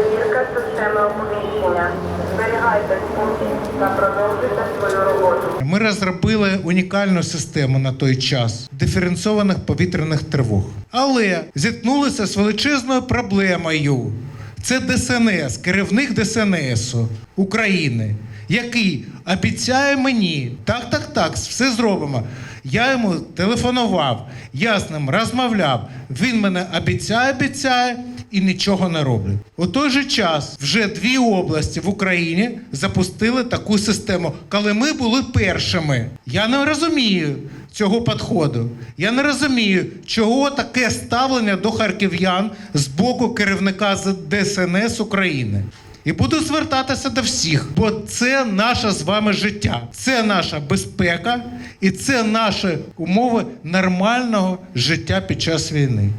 Перевірка системи оповіщення. Зберігайте та продовжуйте свою роботу. Ми розробили унікальну систему на той час диференцованих повітряних тривог, але зіткнулися з величезною проблемою. Це ДСНС, керівник ДСНС України, який обіцяє мені так, так, так, все зробимо. Я йому телефонував, я з ним розмовляв. Він мене обіцяє, обіцяє і нічого не роблять. У той же час вже дві області в Україні запустили таку систему, коли ми були першими. Я не розумію цього підходу. Я не розумію, чого таке ставлення до харків'ян з боку керівника ДСНС України. І буду звертатися до всіх, бо це наше з вами життя, це наша безпека і це наші умови нормального життя під час війни.